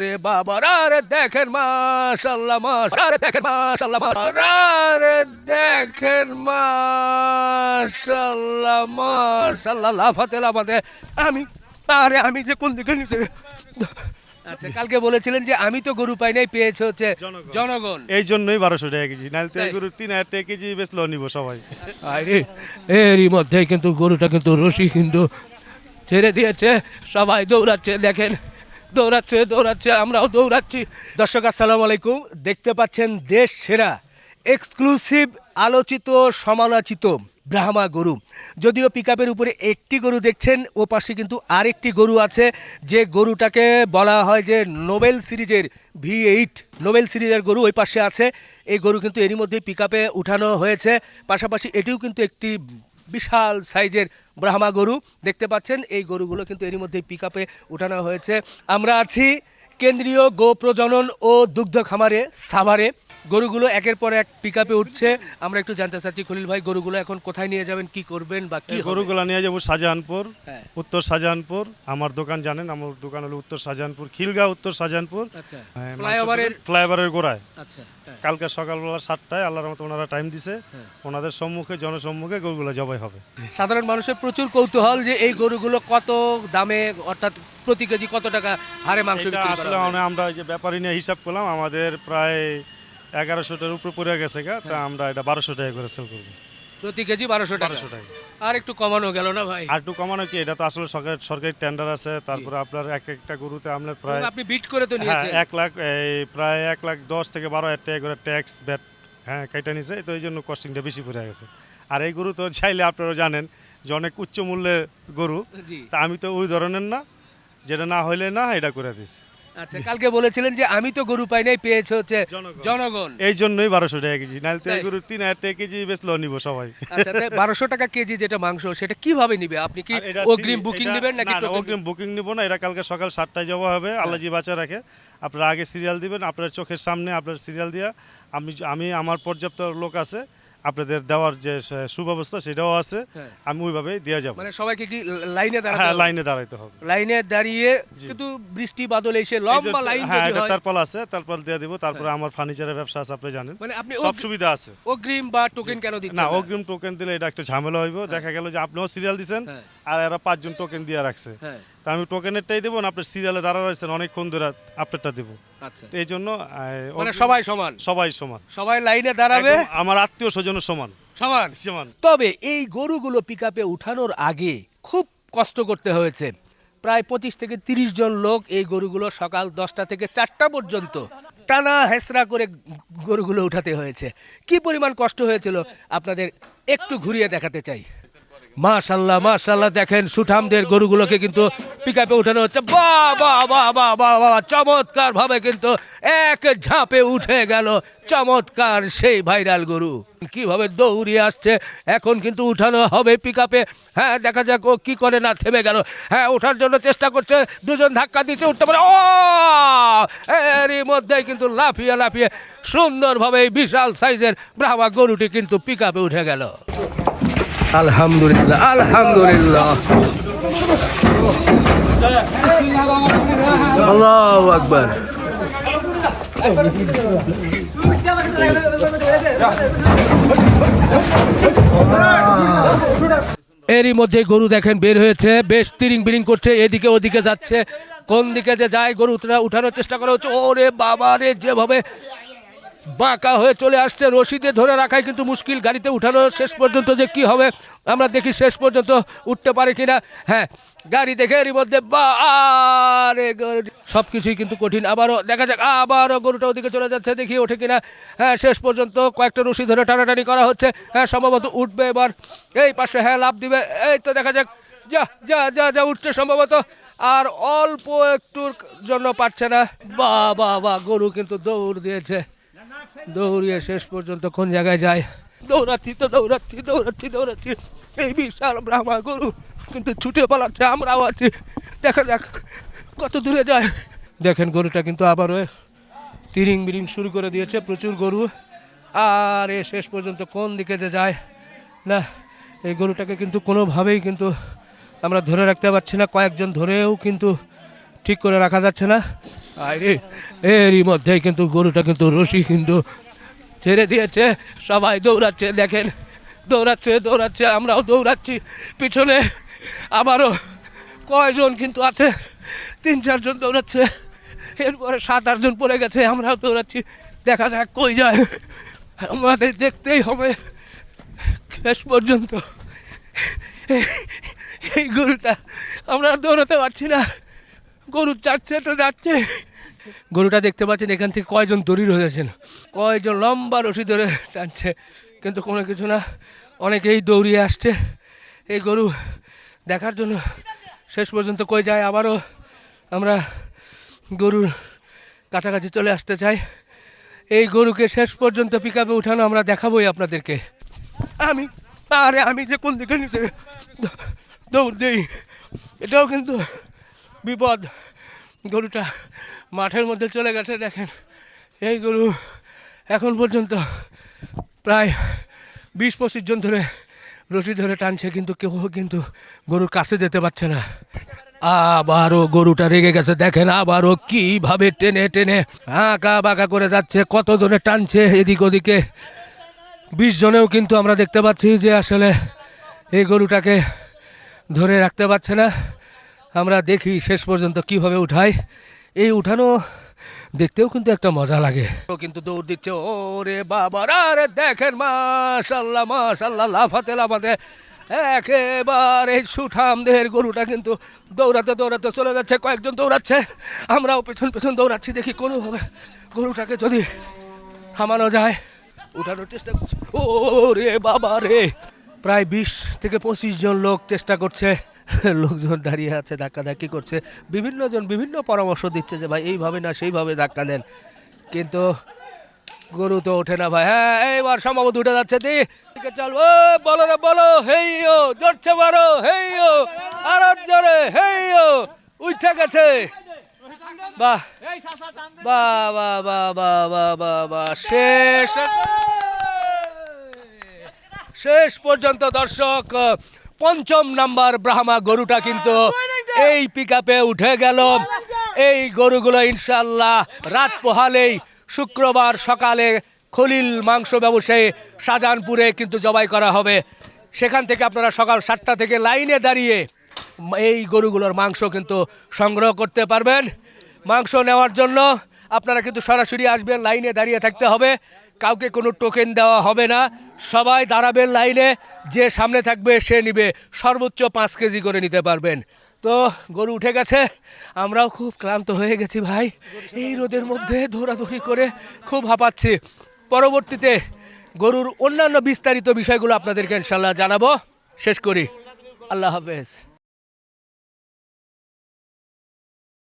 ওরে বাবা আরে দেখেন মাশাল্লাহ মাশ আরে দেখেন মাশাল্লাহ মাশ আরে দেখেন মাশাল্লাহ মাশাল্লাহ লাফাতে লাফাতে আমি আরে আমি যে কোন দিকে নিতে আচ্ছা কালকে বলেছিলেন যে আমি তো গরু পাই নাই পেয়েছে হচ্ছে জনগণ। এই জন্যই বারোশো টাকা কেজি। নাহলে তো তাই? গরু তিন হাজার টাকা কেজি বেচলেও নিব সবাই। আরে এরই মধ্যে কিন্তু গরুটা কিন্তু রশি কিন্তু ছেড়ে দিয়েছে। সবাই দৌড়াচ্ছে দেখেন। দৌড়াচ্ছে দৌড়াচ্ছে, আমরাও দৌড়াচ্ছি। দর্শক, আসসালামু আলাইকুম। দেখতে পাচ্ছেন দেশ সেরা এক্সক্লুসিভ আলোচিত, সমালোচিত ব্রাহ্মা গরু। যদিও পিকআপের উপরে একটি গরু দেখছেন, ও পাশে কিন্তু আরেকটি গরু আছে, যে গরুটাকে বলা হয় যে নোবেল সিরিজের ভি এইট, নোবেল সিরিজের গরু ওই পাশে আছে। এই গরু কিন্তু এরই মধ্যে পিকআপে উঠানো হয়েছে। পাশাপাশি এটিও কিন্তু একটি বিশাল সাইজের ব্রাহ্মা গরু। দেখতে পাচ্ছেন এই গরুগুলো কিন্তু এরই মধ্যে পিকআপে উঠানো হয়েছে। আমরা আছি কেন্দ্রীয় গো প্রজনন ও দুগ্ধ খামারে সাভারে গরুগুলো একের পর এক পিকআপে উঠছে আমরা একটু জানতে চাচ্ছি খলিল ভাই গরুগুলো এখন কোথায় নিয়ে যাবেন কি করবেন বা কি? গরুগুলা নিয়ে যাব শাহজাহানপুর হ্যাঁ। উত্তর শাহজাহানপুর আমার দোকান জানেন আমার দোকান হলো উত্তর শাহজাহানপুর খিলগা উত্তর শাহজাহানপুর আচ্ছা হ্যাঁ, ফ্লাইওভারের ফ্লাইওভারের গোড়ায় আচ্ছা হ্যাঁ। কালকে সকালবেলা সাতটায় আল্লাহর মতো ওনারা টাইম দিছে। ওনাদের সম্মুখে জনসম্মুখে গরুগুলো জবাই হবে সাধারণ মানুষের প্রচুর কৌতূহল যে এই গরুগুলো কত দামে অর্থাৎ প্রতি কেজি কত টাকা হারে মাংস আসলে মানে আমরা যে ব্যাপারী নিয়ে হিসাব করলাম আমাদের প্রায় এগারোশোটার উপরে পড়ে গেছে গা হ্যাঁ। তা আমরা এটা বারোশো টাকা করে সেল করব। প্রতি কেজি বারোশো বারোশো টাকা। আর একটু কমানো গেল না ভাই? আর একটু কমানো কি এটা তো আসলে সরকার সরকারি টেন্ডার আছে তারপরে আপনার এক একটা গরুতে আপনার প্রায় আপনি বিট করে তো হ্যাঁ নিয়েছেন। এক লাখ এই প্রায় এক লাখ দশ থেকে বারো হাজার টাকা করে ট্যাক্স ব্যাট হ্যাঁ কেটে নিছে তো এই জন্য কস্টিংটা বেশি পড়ে গেছে। আর এই গরু তো চাইলে আপনারা জানেন যে অনেক উচ্চ মূল্যের গরু। তা আমি তো ওই ধরনের না যেটা না হইলে না এটা করে দিছি আচ্ছা কালকে বলেছিলেন যে আমি তো গরু পাই নাই পেয়েছে হচ্ছে জনগণ। এই জন্যই বারোশো টাকা কেজি নাহলে তো গরু তিন হাজার টাকা কেজি নিব সবাই আচ্ছা বারোশো টাকা কেজি যেটা মাংস সেটা কীভাবে নিবে আপনি কি অগ্রিম বুকিং নেবেন নাকি? অগ্রিম বুকিং নিব না এটা কালকে সকাল সাতটায় যাওয়া হবে হ্যাঁ। আল্লাহ জি বাঁচা রাখে আপনারা আগে সিরিয়াল দিবেন আপনার চোখের সামনে আপনার সিরিয়াল দিয়া আমি আমি আমার পর্যাপ্ত লোক আছে আপনাদের দেওয়ার যে সুব্যবস্থা সেটাও আছে। হ্যাঁ। আমি ওইভাবেই দিয়ে যাব। মানে সবাইকে কি লাইনে দাঁড়াতে হ্যাঁ লাইনে দাঁড়াইতে হবে। লাইনে দাঁড়িয়ে কিন্তু বৃষ্টি বাদল এসে লম্বা লাইন হ্যাঁ এটা হয়, তারপল আছে তারপল দিয়ে দিব। তারপরে আমার ফার্নিচারের ব্যবসা আছে আপনি জানেন। মানে আপনি সব সুবিধা আছে। অগ্রিম বা টোকেন কেন দিচ্ছেন না? অগ্রিম টোকেন দিলে এটা একটা ঝামেলা হইব। দেখা গেল যে আপনিও সিরিয়াল দিছেন হ্যাঁ। আর এরা পাঁচজন টোকেন দিয়ে রাখছে। হ্যাঁ। তা আমি টোকেনেরটাই দেবো না আপনার সিরিয়ালে দাঁড়া রয়েছেন অনেকক্ষণ ধরে আপনারটা দেবো। আচ্ছা। এই জন্য আহ, মানে সবাই সমান? সবাই সমান। সবাই লাইনে দাঁড়াবে? একদম আমার আত্মীয় স্বজন সমান। সমান? সমান। তবে এই গরুগুলো পিকআপে উঠানোর আগে খুব কষ্ট করতে হয়েছে। প্রায় পঁচিশ থেকে তিরিশ জন লোক এই গরুগুলো সকাল দশটা থেকে চারটা পর্যন্ত টানা হেসরা করে গরুগুলো উঠাতে হয়েছে। কি পরিমাণ কষ্ট হয়েছিল আপনাদের একটু ঘুরিয়ে দেখাতে চাই। মাশাল্লাহ মাশাল্লাহ দেখেন সুঠামদের গরুগুলোকে কিন্তু পিকআপে উঠানো হচ্ছে। বা বা বা বা বা বাহ চমৎকার ভাবে কিন্তু এক ঝাঁপে উঠে গেল চমৎকার সেই ভাইরাল গরু। কীভাবে দৌড়িয়ে আসছে, এখন কিন্তু উঠানো হবে পিকআপে হ্যাঁ দেখা যাক ও কি করে না থেমে গেল। হ্যাঁ ওঠার জন্য চেষ্টা করছে, দুজন ধাক্কা দিচ্ছে, উঠতে পারে। ও, এরই মধ্যেই কিন্তু লাফিয়ে লাফিয়ে সুন্দরভাবে এই বিশাল সাইজের ব্রাহ্মা গরুটি কিন্তু পিকআপে উঠে গেল। আলহামদুলিল্লাহ আলহামদুলিল্লাহ। আল্লাহু আকবার। এরই মধ্যে গরু দেখেন, বের হয়েছে, বেশ তিরিং বিরিং করছে, এদিকে ওদিকে যাচ্ছে। কোন দিকে যে যায় গরু, উঠা- উঠানোর চেষ্টা করা হচ্ছে। ওরে বাবা রে, যেভাবে বাঁকা হয়ে চলে আসছে। রশিদে ধরে রাখাই কিন্তু মুশকিল। গাড়িতে উঠানো শেষ পর্যন্ত যে কি হবে, আমরা দেখি শেষ পর্যন্ত উঠতে পারে কিনা। হ্যাঁ গাড়ি দেখে এরই মধ্যে সব কিছুই কিন্তু কঠিন। আবারও দেখা যাক, আবারও গরুটা ওদিকে চলে যাচ্ছে, দেখি ওঠে কিনা। হ্যাঁ শেষ পর্যন্ত কয়েকটা রশি ধরে টানাটানি করা হচ্ছে। হ্যাঁ সম্ভবত উঠবে এবার। এই পাশে হ্যাঁ লাভ দিবে। এই তো দেখা যাক। যা যা যা যা, উঠছে সম্ভবত। আর অল্প একটুর জন্য পারছে না। বা বা গরু কিন্তু দৌড় দিয়েছে। দৌড়িয়ে শেষ পর্যন্ত কোন জায়গায় যায়? দৌড়াচ্ছি তো দৌড়াচ্ছি দৌড়াচ্ছি দৌড়াচ্ছি। এই বিশাল ব্রাহ্মা গরু কিন্তু ছুটে পালাচ্ছে আমরাও আছি। দেখা যাক কত দূরে যায়। দেখেন গরুটা কিন্তু আবারও তিরিং বিরিং শুরু করে দিয়েছে প্রচুর গরু। আর এ শেষ পর্যন্ত কোন দিকে যে যায়? না এই গরুটাকে কিন্তু কোনোভাবেই কিন্তু আমরা ধরে রাখতে পারছি না। কয়েকজন ধরেও কিন্তু ঠিক করে রাখা যাচ্ছে না। আরে, এরই মধ্যে কিন্তু গরুটা কিন্তু রশি কিন্তু ছেড়ে দিয়েছে। সবাই দৌড়াচ্ছে, দেখেন। দৌড়াচ্ছে দৌড়াচ্ছে, আমরাও দৌড়াচ্ছি। পিছনে আবারও কয়জন কিন্তু আছে? তিন, চারজন দৌড়াচ্ছে। এরপরে সাত, আটজন পড়ে গেছে, আমরাও দৌড়াচ্ছি। দেখা যাক কই যায়। আমাদের দেখতেই হবে। শেষ পর্যন্ত এই- গরুটা আমরা দৌড়াতে পারছি না। গরু চাচ্ছে তো যাচ্ছে। গরুটা দেখতে পাচ্ছেন, এখান থেকে কয়জন দড়ি রয়েছেন কয়জন লম্বা রশি ধরে টানছে, কিন্তু কোনো কিছু না। অনেকেই দৌড়িয়ে আসছে। এই গরু দেখার জন্য শেষ পর্যন্ত কই যায়, আবারও আমরা গরুর কাছাকাছি চলে আসতে চাই। এই গরুকে শেষ পর্যন্ত পিক আপে উঠানো আমরা দেখাবোই আপনাদেরকে। আমি, আরে আমি যে কোন দিকে নিতে দৌড় দিই, এটাও কিন্তু বিপদ। গরুটা মাঠের মধ্যে চলে গেছে, দেখেন। এই গরু এখন পর্যন্ত প্রায় বিশ পঁচিশ জন ধরে রশি ধরে টানছে, কিন্তু কেউ কিন্তু গরুর কাছে যেতে পারছে না। আবারও গরুটা রেগে গেছে, দেখেন আবারও কীভাবে টেনে টেনে আঁকা বাঁকা করে যাচ্ছে কত জনে টানছে এদিক ওদিকে। বিশ জনেও কিন্তু আমরা দেখতে পাচ্ছি যে আসলে এই গরুটাকে ধরে রাখতে পারছে না। আমরা দেখি শেষ পর্যন্ত কীভাবে উঠাই এই উঠানো দেখতেও কিন্তু একটা মজা লাগে। ও কিন্তু দৌড় দিচ্ছে, ওরে বাবা আরে দেখেন মাশাল্লাহ মাশাল্লাহ, লাফাতে লাফাতে একেবারে সুঠাম দেহের গরুটা কিন্তু দৌড়াতে দৌড়াতে চলে যাচ্ছে, কয়েকজন দৌড়াচ্ছে। আমরাও পেছন পেছন দৌড়াচ্ছি, দেখি কোনোভাবে গরুটাকে যদি থামানো যায়। উঠানোর চেষ্টা করছে। ও রে বাবা রে প্রায় বিশ থেকে পঁচিশ জন লোক চেষ্টা করছে। লোকজন দাঁড়িয়ে আছে, ধাক্কাধাক্কি করছে। বিভিন্ন জন বিভিন্ন পরামর্শ দিচ্ছে যে, ভাই, এইভাবে না, সেইভাবে ধাক্কা দেন। কিন্তু গরু তো ওঠে না, ভাই। হ্যাঁ এইবার সম্ভবত উঠে যাচ্ছে দি। চল, ও, বলো রে, বলো। হেই, ও, জোরছে মারো। হেই, ও, আর জোরে। হেই, ও, উঠে গেছে। বাহ বাহ বাহ বাহ। শেষ। শেষ পর্যন্ত দর্শক পঞ্চম নাম্বার ব্রাহ্মা গরুটা কিন্তু এই পিক উঠে গেল। এই গরুগুলো ইনশাল্লাহ রাত পোহালেই শুক্রবার সকালে খলিল মাংস ব্যবসায়ী শাহজাহানপুরে কিন্তু জবাই করা হবে। সেখান থেকে আপনারা সকাল সাতটা থেকে লাইনে দাঁড়িয়ে এই গরুগুলোর মাংস কিন্তু সংগ্রহ করতে পারবেন। মাংস নেওয়ার জন্য আপনারা কিন্তু সরাসরি আসবেন লাইনে দাঁড়িয়ে থাকতে হবে। কাউকে কোনো টোকেন দেওয়া হবে না। সবাই দাঁড়াবেন লাইনে, যে সামনে থাকবে সে নিবে। সর্বোচ্চ পাঁচ কেজি করে নিতে পারবেন। তো গরু উঠে গেছে, আমরাও খুব ক্লান্ত হয়ে গেছি ভাই। এই রোদের মধ্যে দৌড়াদৌড়ি করে খুব হাঁপাচ্ছি। পরবর্তীতে গরুর অন্যান্য বিস্তারিত বিষয়গুলো আপনাদেরকে ইনশাল্লাহ জানাব। শেষ করি। আল্লাহ হাফেজ।